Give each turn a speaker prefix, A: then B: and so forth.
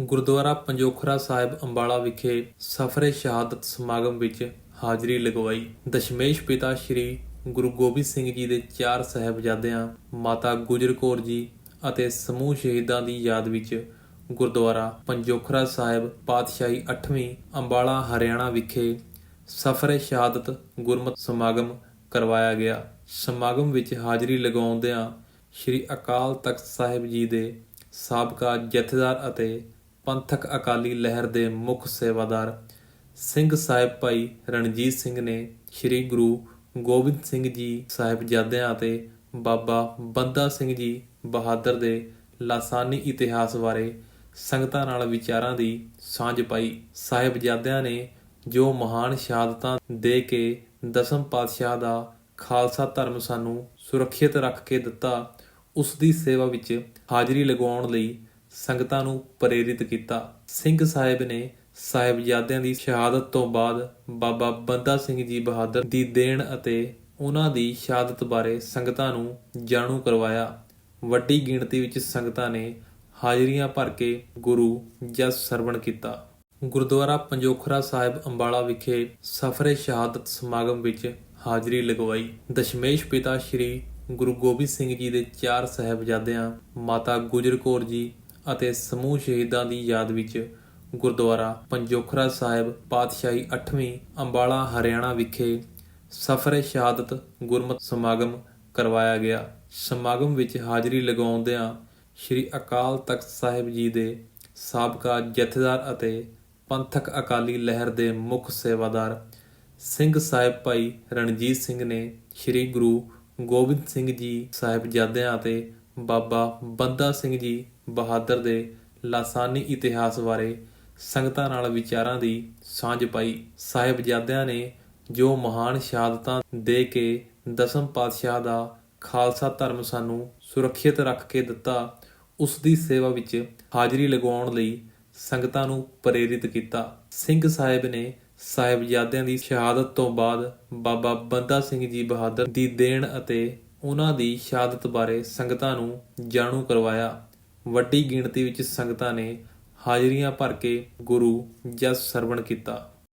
A: ਗੁਰਦੁਆਰਾ ਪੰਜੋਖਰਾ ਸਾਹਿਬ ਅੰਬਾਲਾ ਵਿਖੇ ਸਫਰੇ ਸ਼ਹਾਦਤ ਸਮਾਗਮ ਵਿੱਚ ਹਾਜ਼ਰੀ ਲਗਵਾਈ। ਦਸ਼ਮੇਸ਼ ਪਿਤਾ ਸ੍ਰੀ ਗੁਰੂ ਗੋਬਿੰਦ ਸਿੰਘ ਜੀ ਦੇ ਚਾਰ ਸਹਿਬਜ਼ਾਦਿਆਂ, ਮਾਤਾ ਗੁਜਰ ਕੌਰ ਜੀ ਅਤੇ ਸਮੂਹ ਸ਼ਹੀਦਾਂ ਦੀ ਯਾਦ ਵਿੱਚ ਗੁਰਦੁਆਰਾ ਪੰਜੋਖਰਾ ਸਾਹਿਬ ਪਾਤਸ਼ਾਹੀ 8ਵੀਂ ਅੰਬਾਲਾ ਹਰਿਆਣਾ ਵਿਖੇ ਸਫਰੇ ਸ਼ਹਾਦਤ ਗੁਰਮਤ ਸਮਾਗਮ ਕਰਵਾਇਆ ਗਿਆ। ਸਮਾਗਮ ਵਿੱਚ ਹਾਜ਼ਰੀ ਲਗਾਉਂਦਿਆਂ ਸ੍ਰੀ ਅਕਾਲ ਤਖਤ ਸਾਹਿਬ ਜੀ ਦੇ ਸਾਬਕਾ ਜਥੇਦਾਰ ਅਤੇ ਪੰਥਕ ਅਕਾਲੀ ਲਹਿਰ ਦੇ ਮੁੱਖ ਸੇਵਾਦਾਰ ਸਿੰਘ ਸਾਹਿਬ ਭਾਈ ਰਣਜੀਤ ਸਿੰਘ ਨੇ ਸ੍ਰੀ ਗੁਰੂ ਗੋਬਿੰਦ ਸਿੰਘ ਜੀ ਸਾਹਿਬਜ਼ਾਦਿਆਂ ਅਤੇ ਬਾਬਾ ਬੰਦਾ ਸਿੰਘ ਜੀ ਬਹਾਦਰ ਦੇ ਲਾਸਾਨੀ ਇਤਿਹਾਸ ਬਾਰੇ ਸੰਗਤਾਂ ਨਾਲ ਵਿਚਾਰਾਂ ਦੀ ਸਾਂਝ ਪਾਈ। ਸਾਹਿਬਜ਼ਾਦਿਆਂ ਨੇ ਜੋ ਮਹਾਨ ਸ਼ਹਾਦਤਾਂ ਦੇ ਕੇ ਦਸਮ ਪਾਤਸ਼ਾਹ ਦਾ ਖਾਲਸਾ ਧਰਮ ਸਾਨੂੰ ਸੁਰੱਖਿਅਤ ਰੱਖ ਕੇ ਦਿੱਤਾ, ਉਸ ਦੀ ਸੇਵਾ ਵਿੱਚ ਹਾਜ਼ਰੀ ਲਗਾਉਣ ਲਈ ਸੰਗਤਾਂ ਨੂੰ ਪ੍ਰੇਰਿਤ ਕੀਤਾ। ਸਿੰਘ ਸਾਹਿਬ ਨੇ ਸਾਹਿਬਜ਼ਾਦਿਆਂ ਦੀ ਸ਼ਹਾਦਤ ਤੋਂ ਬਾਅਦ ਬਾਬਾ ਬੰਦਾ ਸਿੰਘ ਜੀ ਬਹਾਦਰ ਦੀ ਦੇਣ ਅਤੇ ਉਹਨਾਂ ਦੀ ਸ਼ਹਾਦਤ ਬਾਰੇ ਸੰਗਤਾਂ ਨੂੰ ਜਾਣੂ ਕਰਵਾਇਆ। ਵੱਡੀ ਗਿਣਤੀ ਵਿੱਚ ਸੰਗਤਾਂ ਨੇ ਹਾਜ਼ਰੀਆਂ ਭਰ ਕੇ ਗੁਰੂ ਜਸ ਸਰਵਣ ਕੀਤਾ। ਗੁਰਦੁਆਰਾ ਪੰਜੋਖਰਾ ਸਾਹਿਬ ਅੰਬਾਲਾ ਵਿਖੇ ਸਫਰੇ ਸ਼ਹਾਦਤ ਸਮਾਗਮ ਵਿੱਚ ਹਾਜ਼ਰੀ ਲਗਵਾਈ। ਦਸ਼ਮੇਸ਼ ਪਿਤਾ ਸ੍ਰੀ ਗੁਰੂ ਗੋਬਿੰਦ ਸਿੰਘ ਜੀ ਦੇ ਚਾਰ ਸਹਿਬਜ਼ਾਦਿਆਂ, ਮਾਤਾ ਗੁਜਰ ਕੌਰ ਜੀ ਅਤੇ ਸਮੂਹ ਸ਼ਹੀਦਾਂ ਦੀ ਯਾਦ ਵਿੱਚ ਗੁਰਦੁਆਰਾ ਪੰਜੋਖਰਾ ਸਾਹਿਬ ਪਾਤਸ਼ਾਹੀ 8ਵੀਂ ਅੰਬਾਲਾ, ਹਰਿਆਣਾ ਵਿਖੇ ਸਫਰੇ ਸ਼ਹਾਦਤ ਗੁਰਮਤ ਸਮਾਗਮ ਕਰਵਾਇਆ ਗਿਆ। ਸਮਾਗਮ ਵਿੱਚ ਹਾਜ਼ਰੀ ਲਗਾਉਂਦਿਆਂ ਸ੍ਰੀ ਅਕਾਲ ਤਖਤ ਸਾਹਿਬ ਜੀ ਦੇ ਸਾਬਕਾ ਜਥੇਦਾਰ ਅਤੇ ਪੰਥਕ ਅਕਾਲੀ ਲਹਿਰ ਦੇ ਮੁੱਖ ਸੇਵਾਦਾਰ ਸਿੰਘ ਸਾਹਿਬ ਭਾਈ ਰਣਜੀਤ ਸਿੰਘ ਨੇ ਸ੍ਰੀ ਗੁਰੂ ਗੋਬਿੰਦ ਸਿੰਘ ਜੀ ਸਾਹਿਬਜ਼ਾਦਿਆਂ ਅਤੇ ਬਾਬਾ ਬੰਦਾ ਸਿੰਘ ਜੀ ਬਹਾਦਰ ਦੇ ਲਾਸਾਨੀ ਇਤਿਹਾਸ ਬਾਰੇ ਸੰਗਤਾਂ ਨਾਲ ਵਿਚਾਰਾਂ ਦੀ ਸਾਂਝ ਪਾਈ। ਸਾਹਿਬਜ਼ਾਦਿਆਂ ਨੇ ਜੋ ਮਹਾਨ ਸ਼ਹਾਦਤਾਂ ਦੇ ਕੇ ਦਸਮ ਪਾਤਸ਼ਾਹ ਦਾ ਖਾਲਸਾ ਧਰਮ ਸਾਨੂੰ ਸੁਰੱਖਿਅਤ ਰੱਖ ਕੇ ਦਿੱਤਾ, ਉਸ ਦੀ ਸੇਵਾ ਵਿੱਚ ਹਾਜ਼ਰੀ ਲਗਾਉਣ ਲਈ ਸੰਗਤਾਂ ਨੂੰ ਪ੍ਰੇਰਿਤ ਕੀਤਾ। ਸਿੰਘ ਸਾਹਿਬ ਨੇ ਸਾਹਿਬਜ਼ਾਦਿਆਂ ਦੀ ਸ਼ਹਾਦਤ ਤੋਂ ਬਾਅਦ ਬਾਬਾ ਬੰਦਾ ਸਿੰਘ ਜੀ ਬਹਾਦਰ ਦੀ ਦੇਣ ਅਤੇ ਉਹਨਾਂ ਦੀ ਸ਼ਹਾਦਤ ਬਾਰੇ ਸੰਗਤਾਂ ਨੂੰ ਜਾਣੂ ਕਰਵਾਇਆ। ਵੱਡੀ ਗਿਣਤੀ ਵਿੱਚ ਸੰਗਤਾਂ ਨੇ ਹਾਜ਼ਰੀਆਂ ਭਰ ਕੇ ਗੁਰੂ ਜਸ ਸਰਵਣ ਕੀਤਾ।